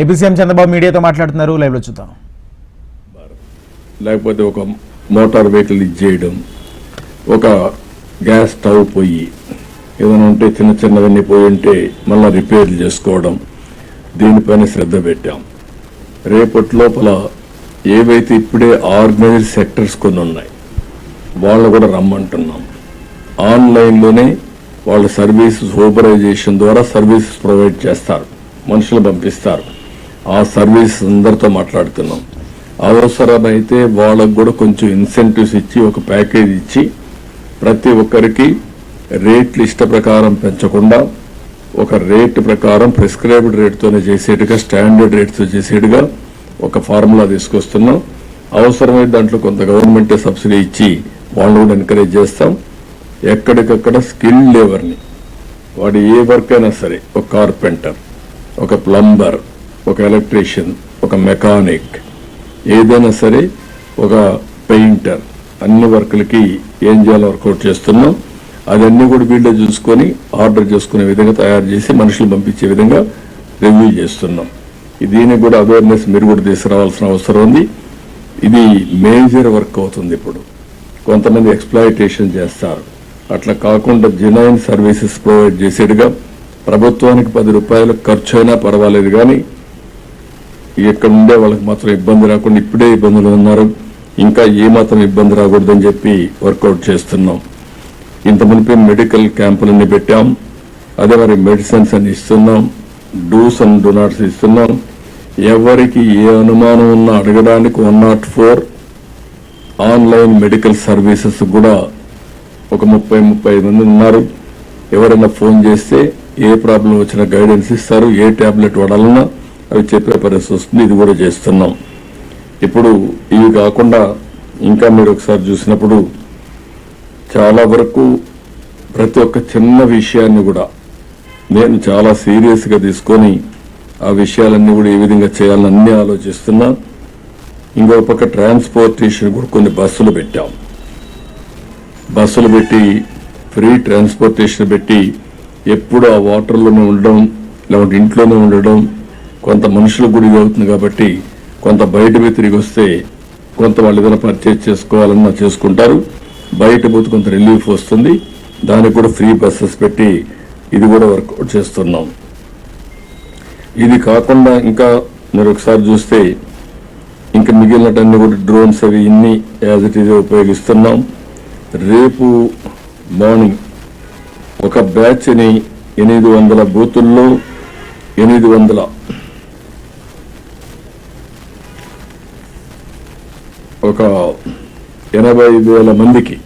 AP CM Chandrababu మీడియాతో మాట్లాడుతున్నారు. లైవ్లో చూద్దాం. లేకపోతే ఒక మోటార్ వెహికల్ ఇచ్చేయడం ఒక గ్యాస్ స్టవ్ పొయ్యి ఏదైనా ఉంటే చిన్న చిన్నవన్నీ పోయి ఉంటే మళ్ళీ రిపేర్లు చేసుకోవడం దీనిపైన శ్రద్ధ పెట్టాం. రేపటి లోపల ఏవైతే ఇప్పుడే ఆర్గనైజ్ సెక్టర్స్ కొన్ని ఉన్నాయి వాళ్ళు కూడా రమ్మంటున్నాం. ఆన్లైన్లోనే వాళ్ళ సర్వీస్ సూపరైజేషన్ ద్వారా సర్వీసెస్ ప్రొవైడ్ చేస్తారు మనుషులు పంపిస్తారు. ఆ సర్వీస్ అందరితో మాట్లాడుతున్నాం. అవసరమైతే వాళ్ళకు కూడా కొంచెం ఇన్సెంటివ్స్ ఇచ్చి ఒక ప్యాకేజ్ ఇచ్చి ప్రతి ఒక్కరికి రేట్లు ఇష్ట ప్రకారం పెంచకుండా ఒక రేట్ ప్రకారం ప్రిస్క్రైబ్డ్ రేట్తోనే చేసేట్టుగా స్టాండర్డ్ రేట్తో చేసేట్టుగా ఒక ఫార్ములా తీసుకొస్తున్నాం. అవసరమైతే దాంట్లో కొంత గవర్నమెంటే సబ్సిడీ ఇచ్చి వాళ్ళని కూడా ఎంకరేజ్ చేస్తాం. ఎక్కడికక్కడ స్కిల్ లేబర్ని వాడు ఏ వర్క్ అయినా సరే ఒక కార్పెంటర్ ఒక ప్లంబర్ ఒక ఎలక్ట్రీషియన్ ఒక మెకానిక్ ఏదైనా సరే ఒక పెయింటర్. అన్ని వర్కులకి ఏం చేయాలో వర్కౌట్ చేస్తున్నాం. అదన్నీ కూడా వీళ్ళే చూసుకొని ఆర్డర్ చేసుకునే విధంగా తయారు చేసి మనుషులు పంపించే విధంగా రివ్యూ చేస్తున్నాం. దీనికి కూడా అవేర్నెస్ మీరు కూడా తీసుకురావాల్సిన అవసరం ఉంది. ఇది మేజర్ వర్క్ అవుతుంది ఇప్పుడు. కొంతమంది ఎక్స్ప్లాయిటేషన్ చేస్తారు. అట్లా కాకుండా జెనైన్ సర్వీసెస్ ప్రొవైడ్ చేసేట్టుగా ప్రభుత్వానికి పది రూపాయలు ఖర్చు అయినా పర్వాలేదు కానీ ఇక్కడ ఉండే వాళ్ళకి మాత్రం ఇబ్బంది రాకుండా ఇప్పుడే ఇబ్బందులు ఉన్నారు. ఇంకా ఏ మాత్రం ఇబ్బంది రాకూడదని చెప్పి వర్కౌట్ చేస్తున్నాం. ఇంత మునిపి మెడికల్ క్యాంపులన్నీ పెట్టాం. అదే మరి మెడిసిన్స్ అని ఇస్తున్నాం. డూస్ అండ్ డొనాట్స్ ఇస్తున్నాం. ఎవరికి ఏ అనుమానం ఉన్నా అడగడానికి one not four. Online medical services కూడా ఒక ముప్పై ముప్పై మంది ఉన్నారు. ఎవరైనా ఫోన్ చేస్తే ఏ ప్రాబ్లం వచ్చినా గైడెన్స్ ఇస్తారు. ఏ టాబ్లెట్ వాడాలన్నా అవి చెప్పే పరిస్థితి వస్తుంది ఇది కూడా చేస్తున్నాం. ఇప్పుడు ఇవి కాకుండా ఇంకా మీరు ఒకసారి చూసినప్పుడు చాలా వరకు ప్రతి ఒక్క చిన్న విషయాన్ని కూడా నేను చాలా సీరియస్గా తీసుకొని ఆ విషయాలన్నీ కూడా ఏ విధంగా చేయాలని అన్ని ఆలోచిస్తున్నా. ఇంకో పక్క ట్రాన్స్పోర్టేషన్ కూడా కొన్ని బస్సులు పెట్టాం. బస్సులు పెట్టి ఫ్రీ ట్రాన్స్పోర్టేషన్ పెట్టి ఎప్పుడు ఆ వాటర్లోనే ఉండడం లేకుంటే ఇంట్లోనే ఉండడం కొంత మనుషులకు కూడా ఇది అవుతుంది కాబట్టి కొంత బయటవి తిరిగి వస్తే కొంత వాళ్ళు ఏదైనా పర్చేజ్ చేసుకోవాలన్నా చేసుకుంటారు. బయట పోతే కొంత రిలీఫ్ వస్తుంది. దానికి కూడా ఫ్రీ బస్సెస్ పెట్టి ఇది కూడా వర్కౌట్ చేస్తున్నాం. ఇది కాకుండా ఇంకా మీరు ఒకసారి చూస్తే ఇంకా మిగిలినటన్ని కూడా డ్రోన్స్ అవి ఇన్ని యాజ్ ఇట్ ఈజ్ ఉపయోగిస్తున్నాం. రేపు మార్నింగ్ ఒక బ్యాచ్ని ఎనిమిది వందల బూతుల్లో ఎనిమిది వందల ఒక ఎనభై వేల మందికి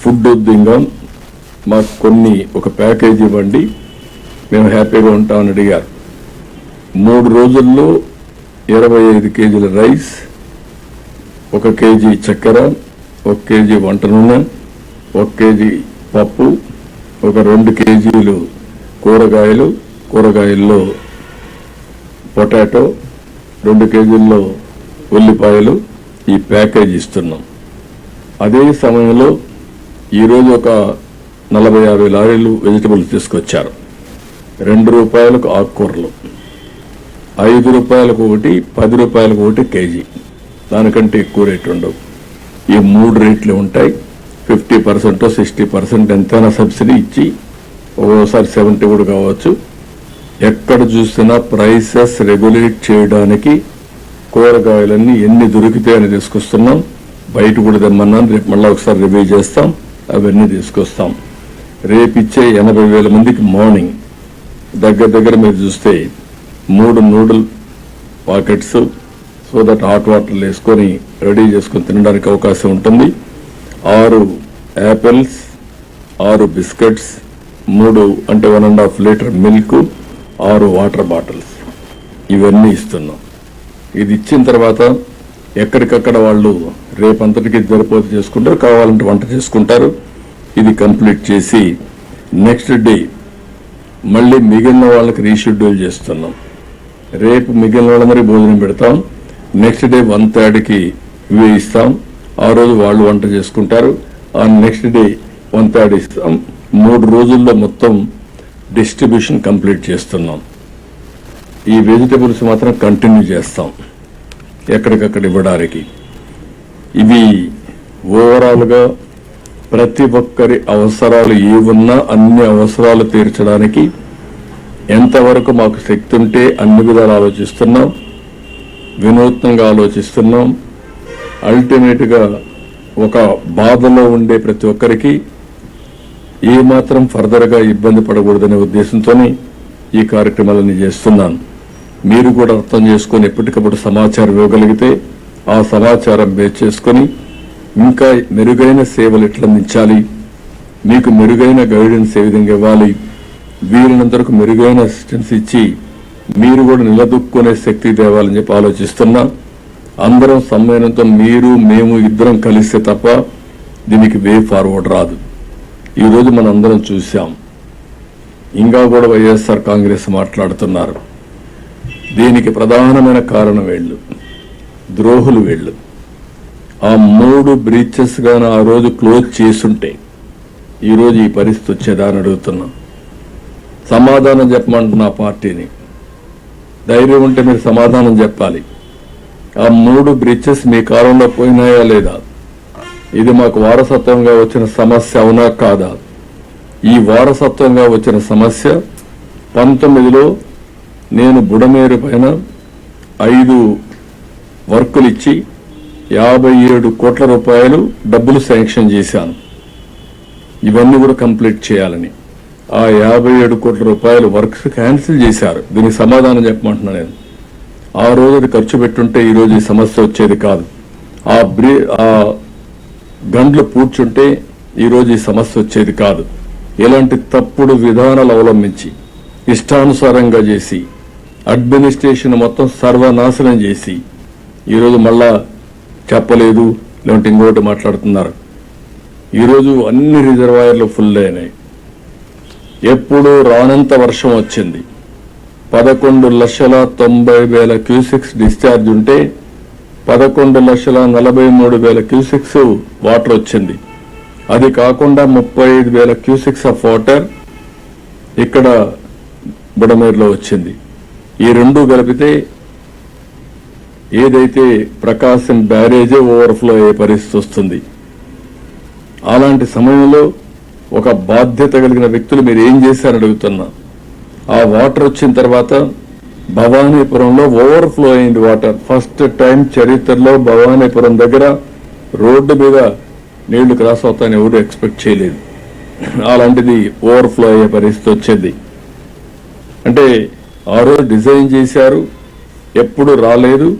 ఫుడ్ దింగం మాకు కొన్ని ఒక ప్యాకేజ్ ఇవ్వండి మేము హ్యాపీగా ఉంటామని అడిగారు. మూడు రోజుల్లో ఇరవై ఐదు కేజీల రైస్ ఒక కేజీ చక్కెర ఒక కేజీ వంట నూనె ఒక కేజీ పప్పు ఒక రెండు కేజీలు కూరగాయలు కూరగాయల్లో పొటాటో రెండు కేజీల్లో ఉల్లిపాయలు ఈ ప్యాకేజ్ ఇస్తున్నాం. అదే సమయంలో ఈరోజు ఒక నలభై యాభై లారీలు వెజిటబుల్స్ తీసుకొచ్చారు. రెండు రూపాయలకు ఆకుకూరలు ఐదు రూపాయలకు ఒకటి పది రూపాయలకు ఒకటి కేజీ. దానికంటే ఎక్కువ రేట్ ఉండవు. ఈ మూడు రేట్లు ఉంటాయి. ఫిఫ్టీ పర్సెంట్ సిక్స్టీ పర్సెంట్ ఎంతైనా సబ్సిడీ ఇచ్చి ఒక్కోసారి సెవెంటీ కూడా కావచ్చు. ఎక్కడ చూసినా ప్రైసెస్ రెగ్యులేట్ చేయడానికి కూరగాయలన్నీ ఎన్ని దొరికితాయని తీసుకొస్తున్నాం. బయట కూడా తెమ్మన్నాను రేపు మళ్ళీ ఒకసారి రివ్యూ చేస్తాం. అవన్నీ తీసుకొస్తాం. రేపు ఇచ్చే ఎనభై వేల మందికి మార్నింగ్ దగ్గర దగ్గర మీరు చూస్తే మూడు noodle packets so that hot water వేసుకొని రెడీ చేసుకొని తినడానికి అవకాశం ఉంటుంది. ఆరు యాపిల్స్ ఆరు బిస్కెట్స్ మూడు అంటే one and half litre milk ఆరు వాటర్ బాటిల్స్ ఇవన్నీ ఇస్తున్నాం. ఇది ఇచ్చిన తర్వాత ఎక్కడికక్కడ వాళ్ళు రేపంతటికి జరిపోతే చేసుకుంటారు కావాలంటే వంట చేసుకుంటారు. ఇది కంప్లీట్ చేసి నెక్స్ట్ డే మళ్ళీ మిగిలిన వాళ్ళకి రీషెడ్యూల్ చేస్తున్నాం. రేపు మిగిలిన వాళ్ళందరికీ భోజనం పెడతాం. నెక్స్ట్ డే వన్ థర్డ్కి ఇవే ఇస్తాం ఆ రోజు వాళ్ళు వంట చేసుకుంటారు. ఆ నెక్స్ట్ డే వన్ థర్డ్ ఇస్తాం. మూడు రోజుల్లో మొత్తం డిస్ట్రిబ్యూషన్ కంప్లీట్ చేస్తున్నాం. ఈ వెజిటబుల్స్ మాత్రం కంటిన్యూ చేస్తాం. ఎక్కడికక్కడ ఇవ్వడానికి. ఇవి ఓవరాల్గా ప్రతి ఒక్కరి అవసరాలు ఏ ఉన్నా అన్ని అవసరాలు తీర్చడానికి ఎంతవరకు మాకు శక్తి ఉంటే అన్ని విధాలు ఆలోచిస్తున్నాం. వినూత్నంగా ఆలోచిస్తున్నాం. అల్టిమేట్గా ఒక బాధలో ఉండే ప్రతి ఒక్కరికి ఏమాత్రం ఫర్దర్గా ఇబ్బంది పడకూడదనే ఉద్దేశంతోనే ఈ కార్యక్రమాలన్నీ చేస్తున్నాను. మీరు కూడా అర్థం చేసుకొని ఎప్పటికప్పుడు సమాచారం ఇవ్వగలిగితే ఆ సమాచారం బేస్ చేసుకొని ఇంకా మెరుగైన సేవలు ఎట్లా అందించాలి? మీకు మెరుగైన గైడెన్స్ ఏ విధంగా ఇవ్వాలి? వీరినందరకు మెరుగైన అసిస్టెన్స్ ఇచ్చి మీరు కూడా నిలదొక్కునే శక్తి తేవాలని చెప్పి ఆలోచిస్తున్నా. అందరం సమ్మేళనంతో మీరు మేము ఇద్దరం కలిస్తే తప్ప దీనికి వే ఫార్వర్డ్ రాదు. ఈరోజు మనం అందరం చూశాం. ఇంకా కూడా వైఎస్ఆర్ కాంగ్రెస్ మాట్లాడుతున్నారు. దీనికి ప్రధానమైన కారణం వీళ్ళు. ద్రోహులు వీళ్ళు. ఆ మూడు బ్రీచెస్ గాను ఆ రోజు క్లోజ్ చేసుంటే ఈరోజు ఈ పరిస్థితి వచ్చేదా అని అడుగుతున్నా. సమాధానం చెప్పమంటున్నా పార్టీని. ధైర్యం ఉంటే మీరు సమాధానం చెప్పాలి. ఆ మూడు బ్రిడ్జెస్ మీ కాలంలో పోయినాయా లేదా? ఇది మాకు వారసత్వంగా వచ్చిన సమస్య అవునా కాదా? ఈ వారసత్వంగా వచ్చిన సమస్య పంతొమ్మిదిలో నేను బుడమేరు పైన ఐదు వర్కులు ఇచ్చి యాభై ఏడు కోట్ల రూపాయలు డబ్బులు శాంక్షన్ చేశాను. ఇవన్నీ కూడా కంప్లీట్ చేయాలని. ఆ యాభై ఏడు కోట్ల రూపాయలు వర్క్స్ క్యాన్సిల్ చేశారు. దీనికి సమాధానం చెప్పమంటున్నా నేను. ఆ రోజు అది ఖర్చు పెట్టుంటే ఈరోజు ఈ సమస్య వచ్చేది కాదు. ఆ బ్రీ ఆ గండ్లు పూడ్చుంటే ఈరోజు ఈ సమస్య వచ్చేది కాదు. ఇలాంటి తప్పుడు విధానాలు అవలంబించి ఇష్టానుసారంగా చేసి అడ్మినిస్ట్రేషన్ మొత్తం సర్వనాశనం చేసి ఈరోజు మళ్ళా చెప్పలేదు లేదంటే ఇంకోటి మాట్లాడుతున్నారు. ఈరోజు అన్ని రిజర్వాయర్లు ఫుల్ అయినాయి. ఎప్పుడు రానంత వర్షం వచ్చింది. పదకొండు లక్షల తొంభై వేల క్యూసిక్స్ డిశ్చార్జ్ ఉంటే పదకొండు లక్షల నలభై మూడు వేల క్యూసిక్స్ వాటర్ వచ్చింది. అది కాకుండా ముప్పై ఐదు వేల క్యూసిక్స్ ఆఫ్ వాటర్ ఇక్కడ బుడమేరులో వచ్చింది. ఈ రెండు కలిపితే ఏదైతే ప్రకాశం బ్యారేజే ఓవర్ఫ్లో అయ్యే పరిస్థితి వస్తుంది. అలాంటి సమయంలో ఒక బాధ్యత కలిగిన వ్యక్తులు మీరు ఏం చేశారని అడుగుతున్నా. ఆ వాటర్ వచ్చిన తర్వాత భవానీపురంలో ఓవర్ఫ్లో అయింది వాటర్. ఫస్ట్ టైం చరిత్రలో భవానీపురం దగ్గర రోడ్డు మీద నీళ్ళు క్రాస్ అవుతాయని ఎవరు ఎక్స్పెక్ట్ చేయలేదు. అలాంటిది ఓవర్ఫ్లో అయ్యే పరిస్థితి వచ్చింది. అంటే ఆ రోజు డిజైన్ చేశారు. ఎప్పుడు రాలేదు.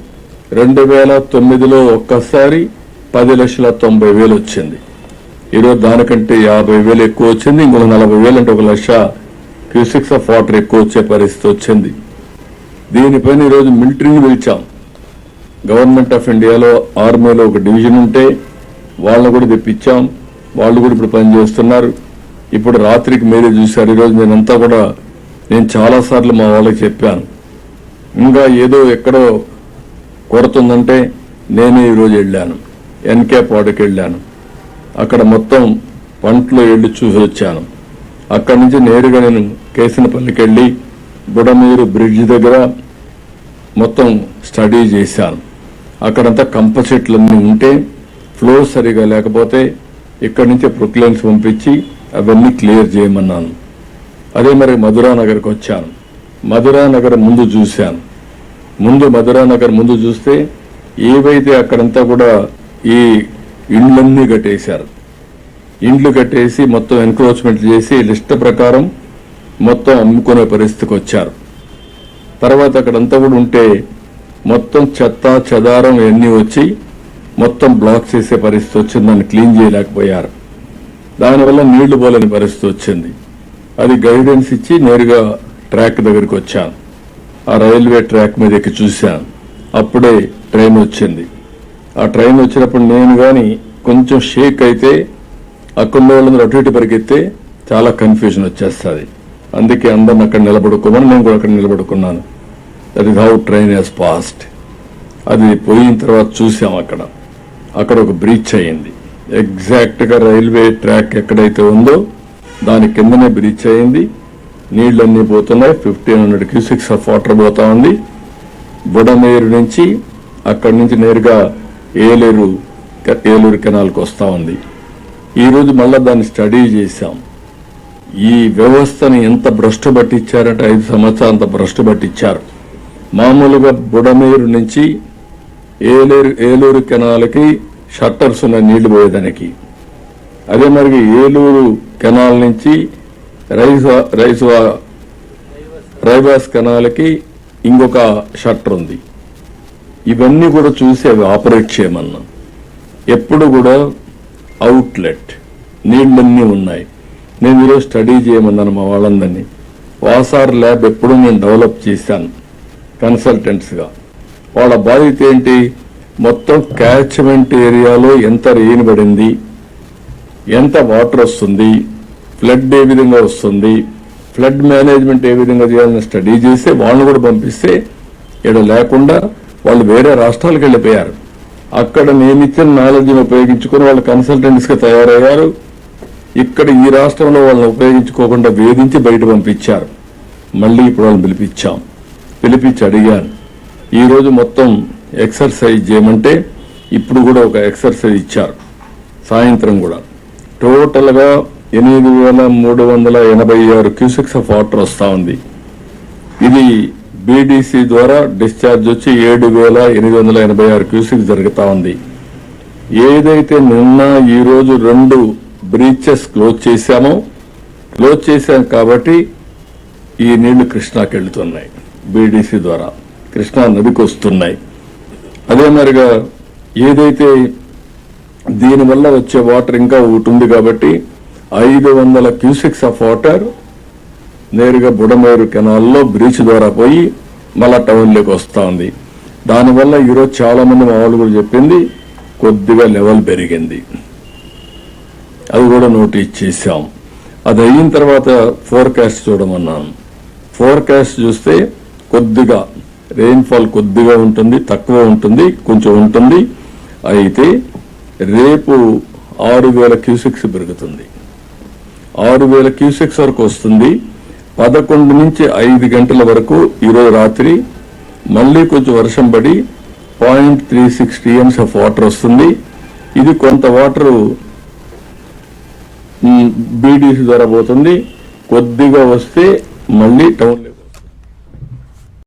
రెండు వేల తొమ్మిదిలో ఒక్కసారి పది లక్షల తొంభై వేలు వచ్చింది. ఈరోజు దానికంటే యాభై వేలు ఎక్కువ వచ్చింది. ఇంకొక నలభై వేలు అంటే ఒక లక్ష క్యూసిక్స్ ఆఫ్ వాటర్ ఎక్కువ వచ్చే పరిస్థితి వచ్చింది. దీనిపైన ఈరోజు మిలిటరీని పిలిచాం. గవర్నమెంట్ ఆఫ్ ఇండియాలో ఆర్మీలో ఒక డివిజన్ ఉంటే వాళ్ళని కూడా తెప్పించాం. వాళ్ళు కూడా ఇప్పుడు పనిచేస్తున్నారు ఇప్పుడు రాత్రికి మీరే చూశారు. ఈరోజు నేనంతా కూడా నేను చాలాసార్లు మా వాళ్ళకి చెప్పాను. ఇంకా ఏదో ఎక్కడో కొడుతుందంటే నేనే ఈరోజు వెళ్ళాను. ఎన్కే పాడుకు వెళ్ళాను. అక్కడ మొత్తం పంటలో వెళ్ళి చూసి వచ్చాను. అక్కడి నుంచి నేరుగా నేను కేసినపల్లికి వెళ్ళి బుడమీరు బ్రిడ్జ్ దగ్గర మొత్తం స్టడీ చేశాను. అక్కడంతా కంప చెట్లన్నీ ఉంటే ఫ్లో సరిగా లేకపోతే ఇక్కడి నుంచి ప్రొక్లైన్స్ పంపించి అవన్నీ క్లియర్ చేయమన్నాను. అదే మరి మధురా నగర్కి వచ్చాను. మధురా నగర్ ముందు చూశాను. ముందు మధురా నగర్ ముందు చూస్తే ఏవైతే అక్కడంతా కూడా ఈ ఇండ్లన్నీ కట్టేశారు. ఇండ్లు కట్టేసి మొత్తం ఎన్క్రోచ్మెంట్ చేసి లిస్ట్ ప్రకారం మొత్తం అమ్ముకునే పరిస్థితికి వచ్చారు. తర్వాత అక్కడంతా కూడా ఉంటే మొత్తం చెత్త చెదారం ఇవన్నీ వచ్చి మొత్తం బ్లాక్ చేసే పరిస్థితి వచ్చింది దాన్ని క్లీన్ చేయలేకపోయారు. దానివల్ల నీళ్ళు పోలేని పరిస్థితి వచ్చింది. అది గైడెన్స్ ఇచ్చి నేరుగా ట్రాక్ దగ్గరికి వచ్చాను. ఆ రైల్వే ట్రాక్ మీద ఎక్కి చూశాను. అప్పుడే ట్రైన్ వచ్చింది. ఆ ట్రైన్ వచ్చినప్పుడు నేను కానీ కొంచెం షేక్ అయితే అక్కడ వాళ్ళందరూ అటు ఇటు పరిగెత్తే చాలా కన్ఫ్యూజన్ వచ్చేస్తుంది. అందుకే అందరిని అక్కడ నిలబడుకోమని నేను కూడా అక్కడ నిలబడుకున్నాను. That is how train has passed అది పోయిన తర్వాత చూసాం అక్కడ. అక్కడ ఒక బ్రీచ్ అయింది ఎగ్జాక్ట్గా రైల్వే ట్రాక్ ఎక్కడైతే ఉందో దాని కిందనే బ్రీచ్ అయింది. నీళ్ళన్నీ పోతున్నాయి. Fifteen hundred cusecs of water పోతా ఉంది. బుడమేరు నుంచి అక్కడి నుంచి నేరుగా ఏలేరు ఏలూరు కెనాల్కి వస్తూ ఉంది. ఈరోజు మళ్ళా దాన్ని స్టడీ చేశాం. ఈ వ్యవస్థని ఎంత భ్రష్టు పట్టించారంటే? ఐదు సంవత్సరాలు అంత భ్రష్టు పట్టించారు. మామూలుగా బుడమేరు నుంచి ఏలేరు ఏలూరు కెనాల్కి షట్టర్స్ ఉన్న నీళ్ళు పోయేదానికి. అదే మరి ఏలూరు కెనాల్ నుంచి రైస్ రైస్ రైబాస్ కెనాల్కి ఇంకొక షట్టర్ ఉంది. ఇవన్నీ కూడా చూసి అవి ఆపరేట్ చేయమన్నాం. ఎప్పుడు కూడా అవుట్లెట్ నీళ్ళన్నీ ఉన్నాయి. నేను ఈరోజు స్టడీ చేయమన్నాను మా వాళ్ళందరినీ. వాసార్ ల్యాబ్ ఎప్పుడు నేను డెవలప్ చేశాను కన్సల్టెంట్స్గా. వాళ్ళ బాధ్యత ఏంటి? మొత్తం క్యాచ్మెంట్ ఏరియాలో ఎంత రెయిన్ ఎంత వాటర్ వస్తుంది ఫ్లడ్ ఏ విధంగా వస్తుంది ఫ్లడ్ మేనేజ్మెంట్ ఏ విధంగా చేయాలని స్టడీ చేస్తే వాళ్ళని కూడా పంపిస్తే ఇక్కడ లేకుండా వాళ్ళు వేరే రాష్ట్రాలకు వెళ్ళిపోయారు. అక్కడ నేనిచ్చిన నాలెడ్జ్ని ఉపయోగించుకొని వాళ్ళు కన్సల్టెంట్స్గా తయారయ్యారు. ఇక్కడ ఈ రాష్ట్రంలో వాళ్ళని ఉపయోగించుకోకుండా వేధించి బయట పంపించారు. మళ్ళీ ఇప్పుడు వాళ్ళని పిలిపించాం. పిలిపించి అడిగాను ఈరోజు మొత్తం ఎక్సర్సైజ్ చేయమంటే ఇప్పుడు కూడా ఒక ఎక్సర్సైజ్ ఇచ్చారు. సాయంత్రం కూడా. టోటల్గా ఎనిమిది వేల మూడు వందల ఎనభై ఆరు క్యూసెక్స్ ఆఫ్ వాటర్ వస్తూ ఉంది. ఇది బీడీసీ ద్వారా డిశ్చార్జ్ వచ్చి ఏడు వేల ఎనిమిది వందల ఎనభై ఆరు క్యూసెక్స్ జరుగుతూ ఉంది. ఏదైతే నిన్న ఈ రోజు రెండు బ్రీచెస్ క్లోజ్ చేశామో క్లోజ్ చేశాం కాబట్టి ఈ నీళ్ళు కృష్ణాకి వెళుతున్నాయి బీడీసీ ద్వారా. కృష్ణా నదికి వస్తున్నాయి. అదే మరిగా ఏదైతే దీనివల్ల వచ్చే వాటర్ ఇంకా ఒకటి ఉంది కాబట్టి ఐదు వందల క్యూసెక్స్ ఆఫ్ వాటర్ నేరుగా బుడమేరు కెనాల్లో బ్రీచ్ ద్వారా పోయి మళ్ళా టౌన్లోకి వస్తుంది దానివల్ల ఈరోజు చాలా మంది మా వాళ్ళు కూడా చెప్పింది కొద్దిగా లెవెల్ పెరిగింది. అది కూడా నోటీస్ చేశాం. అది అయిన తర్వాత ఫోర్కాస్ట్ చూడమన్నాను. ఫోర్కాస్ట్ చూస్తే కొద్దిగా రెయిన్ఫాల్ కొద్దిగా ఉంటుంది తక్కువ ఉంటుంది కొంచెం ఉంటుంది. అయితే రేపు ఆరు వేల క్యూసెక్స్ పెరుగుతుంది. ఆరు వేల క్యూసెక్స్ వరకు వస్తుంది. పదకొండు నుంచి ఐదు గంటల వరకు ఈరోజు రాత్రి మళ్ళీ కొంచెం వర్షం పడి point three six TMC of water వస్తుంది. ఇది కొంత వాటర్ బీడీసీ ద్వారా పోతుంది. కొద్దిగా వస్తే మళ్ళీ టౌన్